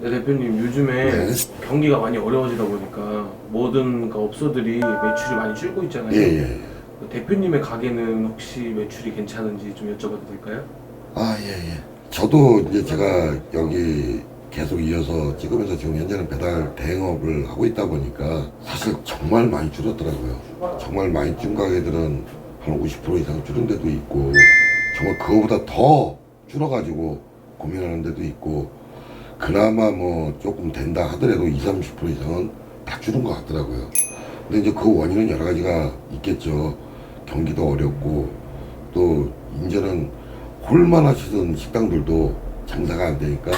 네, 대표님 요즘에 네. 경기가 많이 어려워지다 보니까 모든 그 업소들이 매출이 많이 줄고 있잖아요. 예, 예. 그 대표님의 가게는 혹시 매출이 괜찮은지 좀 여쭤봐도 될까요? 아, 예, 예. 저도 이제 제가 여기 계속 이어서 찍으면서 지금 현재는 배달 대행업을 하고 있다 보니까 사실 정말 많이 줄었더라고요. 정말 많이 준 가게들은 한 50% 이상 줄은 데도 있고 정말 그거보다 더 줄어가지고 고민하는 데도 있고 그나마 뭐 조금 된다 하더라도 20, 30% 이상은 다 줄은 것 같더라고요. 근데 이제 그 원인은 여러 가지가 있겠죠. 경기도 어렵고 또 이제는 홀만 하시던 식당들도 장사가 안 되니까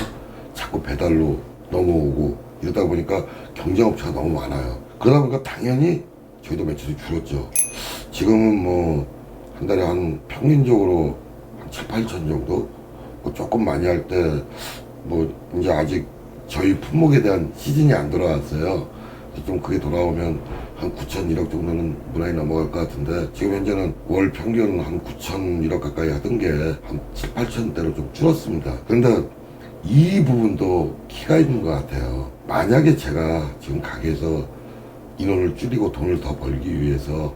자꾸 배달로 넘어오고 이러다 보니까 경쟁업체가 너무 많아요. 그러다 보니까 당연히 저희도 매출이 줄었죠. 지금은 뭐 한 달에 한 평균적으로 한 7, 8천 정도 뭐 조금 많이 할 때 뭐 이제 아직 저희 품목에 대한 시즌이 안 돌아왔어요. 좀 그게 돌아오면 한 9천 1억 정도는 무난히 넘어갈 것 같은데 지금 현재는 월 평균 한 9천 1억 가까이 하던 게 한 7, 8천 대로 좀 줄었습니다. 그런데 이 부분도 키가 있는 것 같아요. 만약에 제가 지금 가게에서 인원을 줄이고 돈을 더 벌기 위해서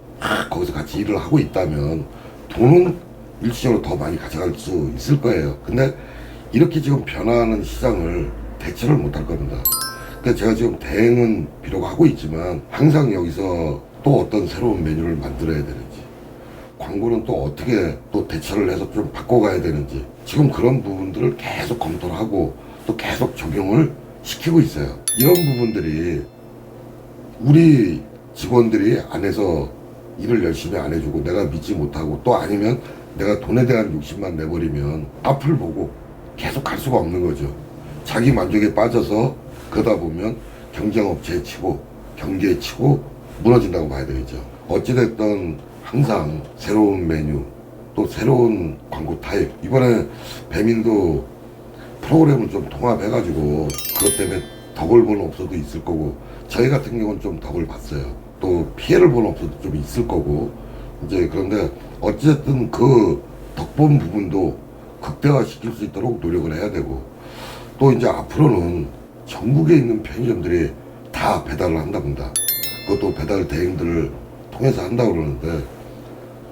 거기서 같이 일을 하고 있다면 돈은 일시적으로 더 많이 가져갈 수 있을 거예요. 근데 이렇게 지금 변화하는 시장을 대처를 못할 겁니다. 그러니까 제가 지금 대응은 비록 하고 있지만 항상 여기서 또 어떤 새로운 메뉴를 만들어야 되는지 광고는 또 어떻게 또 대처를 해서 좀 바꿔가야 되는지 지금 그런 부분들을 계속 검토를 하고 또 계속 적용을 시키고 있어요. 이런 부분들이 우리 직원들이 안에서 일을 열심히 안 해주고 내가 믿지 못하고 또 아니면 내가 돈에 대한 욕심만 내버리면 앞을 보고 계속 갈 수가 없는 거죠. 자기 만족에 빠져서 그러다 보면 경쟁업체에 치고 경기에 치고 무너진다고 봐야 되겠죠. 어찌됐든 항상 새로운 메뉴 또 새로운 광고 타입 이번에 배민도 프로그램을 좀 통합해가지고 그것 때문에 덕을 보는 업소도 있을 거고 저희 같은 경우는 좀 덕을 봤어요. 또 피해를 보는 업소도 좀 있을 거고 이제 그런데 어쨌든 그 덕본 부분도 극대화시킬 수 있도록 노력을 해야 되고 또 이제 앞으로는 전국에 있는 편의점들이 다 배달을 한답니다. 그것도 배달 대행들을 통해서 한다고 그러는데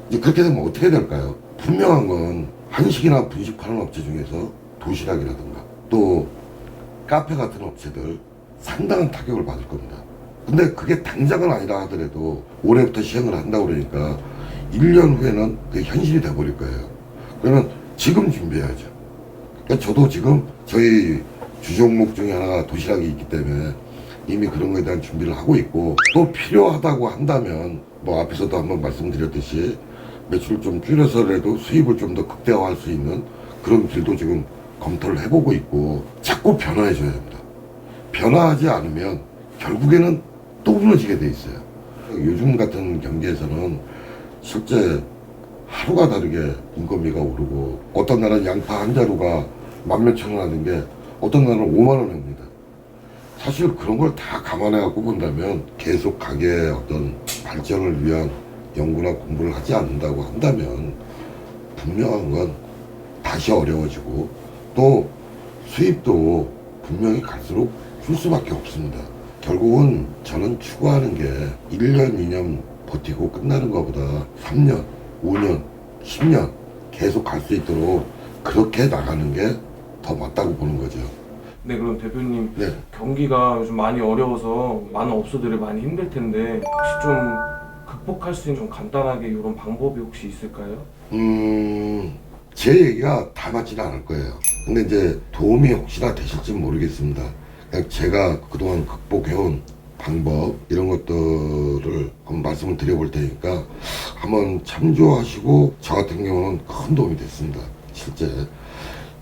이제 그렇게 되면 어떻게 될까요? 분명한 건 한식이나 분식 파는 업체 중에서 도시락이라든가 또 카페 같은 업체들 상당한 타격을 받을 겁니다. 근데 그게 당장은 아니라 하더라도 올해부터 시행을 한다고 그러니까 1년 후에는 그게 현실이 돼버릴 거예요. 그러면 지금 준비해야죠. 그러니까 저도 지금 저희 주종목 중에 하나가 도시락이 있기 때문에 이미 그런 거에 대한 준비를 하고 있고 또 필요하다고 한다면 뭐 앞에서도 한번 말씀드렸듯이 매출을 좀 줄여서라도 수입을 좀 더 극대화할 수 있는 그런 길도 지금 검토를 해보고 있고 자꾸 변화해줘야 됩니다. 변화하지 않으면 결국에는 또 무너지게 돼 있어요. 요즘 같은 경기에서는 실제 하루가 다르게 인건비가 오르고 어떤 날은 양파 한 자루가 만 몇천 원 하는 게 어떤 날은 5만 원입니다. 사실 그런 걸 다 감안해 갖고 본다면 계속 가게의 어떤 발전을 위한 연구나 공부를 하지 않는다고 한다면 분명한 건 다시 어려워지고 또 수입도 분명히 갈수록 줄 수밖에 없습니다. 결국은 저는 추구하는 게 1년, 2년 버티고 끝나는 것보다 3년, 5년, 10년 계속 갈 수 있도록 그렇게 나가는 게 더 맞다고 보는 거죠. 네, 그럼 대표님 네. 경기가 요즘 많이 어려워서 많은 업소들이 많이 힘들 텐데 혹시 좀 극복할 수 있는 좀 간단하게 이런 방법이 혹시 있을까요? 음, 제 얘기가 다 맞지는 않을 거예요. 근데 이제 도움이 혹시나 되실지 모르겠습니다. 그냥 제가 그동안 극복해온 방법, 이런 것들을 한번 말씀을 드려볼 테니까 한번 참조하시고 저 같은 경우는 큰 도움이 됐습니다. 실제.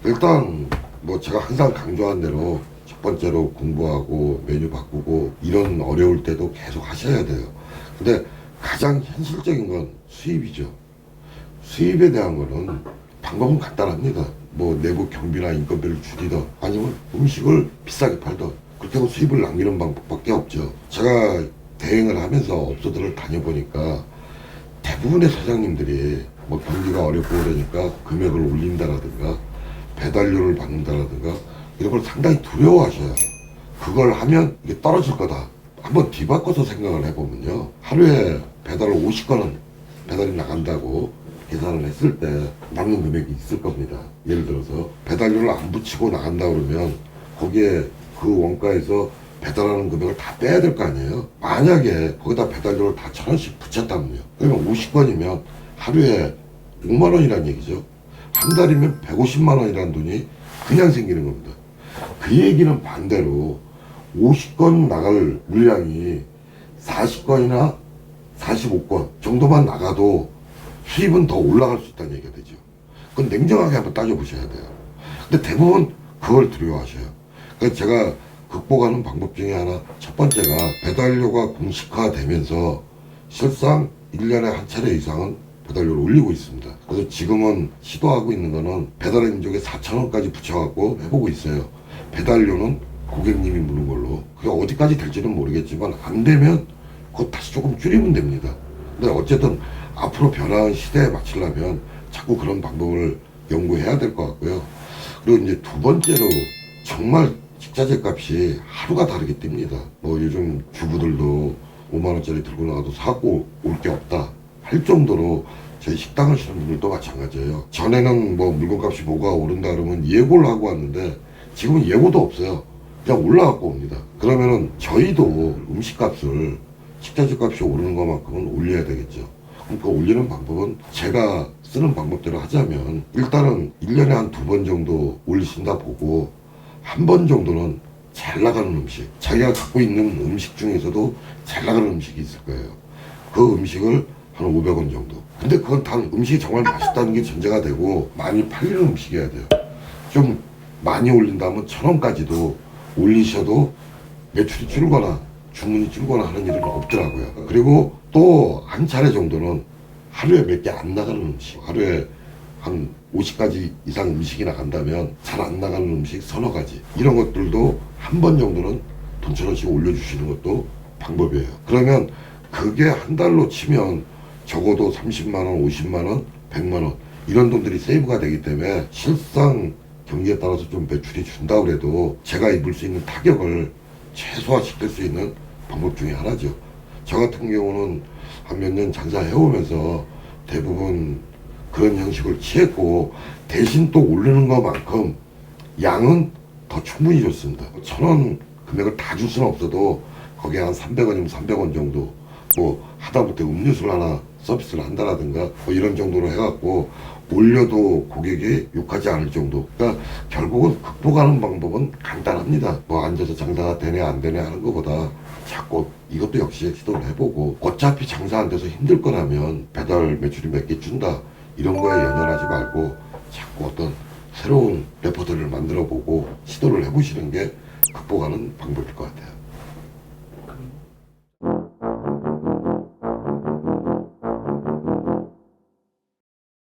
일단 뭐 제가 항상 강조한 대로 첫 번째로 공부하고 메뉴 바꾸고 이런 어려울 때도 계속 하셔야 돼요. 근데 가장 현실적인 건 수입이죠. 수입에 대한 거는 방법은 간단합니다. 뭐 내부 경비나 인건비를 줄이던 아니면 음식을 비싸게 팔던 그렇게 하고 수입을 남기는 방법밖에 없죠. 제가 대행을 하면서 업소들을 다녀보니까 대부분의 사장님들이 뭐 경기가 어렵고 그러니까 금액을 올린다라든가 배달료를 받는다라든가 이런 걸 상당히 두려워하셔요. 그걸 하면 이게 떨어질 거다. 한번 뒤바꿔서 생각을 해보면요. 하루에 배달을 50건은 배달이 나간다고 계산을 했을 때 남는 금액이 있을 겁니다. 예를 들어서 배달료를 안 붙이고 나간다 그러면 거기에 그 원가에서 배달하는 금액을 다 빼야 될 거 아니에요. 만약에 거기다 배달료를 다 천 원씩 붙였다면요. 그러면 50건이면 하루에 5만 원이라는 얘기죠. 한 달이면 150만 원이라는 돈이 그냥 생기는 겁니다. 그 얘기는 반대로 50건 나갈 물량이 40건이나 45건 정도만 나가도 수입은 더 올라갈 수 있다는 얘기가 되죠. 그건 냉정하게 한번 따져보셔야 돼요. 근데 대부분 그걸 두려워하셔요. 그래서 제가 극복하는 방법 중에 하나, 첫 번째가 배달료가 공식화되면서 실상 1년에 한 차례 이상은 배달료를 올리고 있습니다. 그래서 지금은 시도하고 있는 거는 배달의 민족에 4,000원까지 붙여갖고 해보고 있어요. 배달료는 고객님이 무는 걸로. 그게 어디까지 될지는 모르겠지만 안 되면 그거 다시 조금 줄이면 됩니다. 근데 어쨌든 앞으로 변화한 시대에 맞추려면 자꾸 그런 방법을 연구해야 될 것 같고요. 그리고 이제 두 번째로 정말 식자재 값이 하루가 다르게 뜁니다. 뭐 요즘 주부들도 5만 원짜리 들고 나가도 사고 올 게 없다 할 정도로 저희 식당 하시는 분들도 마찬가지예요. 전에는 뭐 물건값이 뭐가 오른다 그러면 예고를 하고 왔는데 지금은 예고도 없어요. 그냥 올라갖고 옵니다. 그러면은 저희도 음식값을 식자재 값이 오르는 것만큼은 올려야 되겠죠. 그럼 그 올리는 방법은 제가 쓰는 방법대로 하자면 일단은 1년에 한 두 번 정도 올리신다 보고 한 번 정도는 잘 나가는 음식 자기가 갖고 있는 음식 중에서도 잘 나가는 음식이 있을 거예요. 그 음식을 한 500원 정도. 근데 그건 단 음식이 정말 맛있다는 게 전제가 되고 많이 팔리는 음식이어야 돼요. 좀 많이 올린다면 천 원까지도 올리셔도 매출이 줄거나 주문이 줄거나 하는 일은 없더라고요. 그리고 또 한 차례 정도는 하루에 몇 개 안 나가는 음식, 하루에 한 50가지 이상 음식이 나 간다면 잘 안 나가는 음식 서너 가지 이런 것들도 한 번 정도는 돈천 원씩 올려주시는 것도 방법이에요. 그러면 그게 한 달로 치면 적어도 30만 원, 50만 원, 100만 원 이런 돈들이 세이브가 되기 때문에 실상 경기에 따라서 좀 매출이 준다 그래도 제가 입을 수 있는 타격을 최소화시킬 수 있는 방법 중에 하나죠. 저 같은 경우는 한 몇 년 장사해 오면서 대부분 그런 형식을 취했고 대신 또 오르는 것만큼 양은 더 충분히 좋습니다. 천 원 금액을 다 줄 수는 없어도 거기에 한 300원이면 300원 정도 뭐 하다못해 음료수를 하나 서비스를 한다라든가 뭐 이런 정도로 해갖고 올려도 고객이 욕하지 않을 정도. 그러니까 결국은 극복하는 방법은 간단합니다. 뭐 앉아서 장사가 되네 안 되네 하는 것보다 자꾸 이것도 역시 시도를 해보고 어차피 장사 안 돼서 힘들 거라면 배달 매출이 몇 개 준다 이런 거에 연연하지 말고 자꾸 어떤 새로운 레포트를 만들어 보고 시도를 해보시는 게 극복하는 방법일 것 같아요.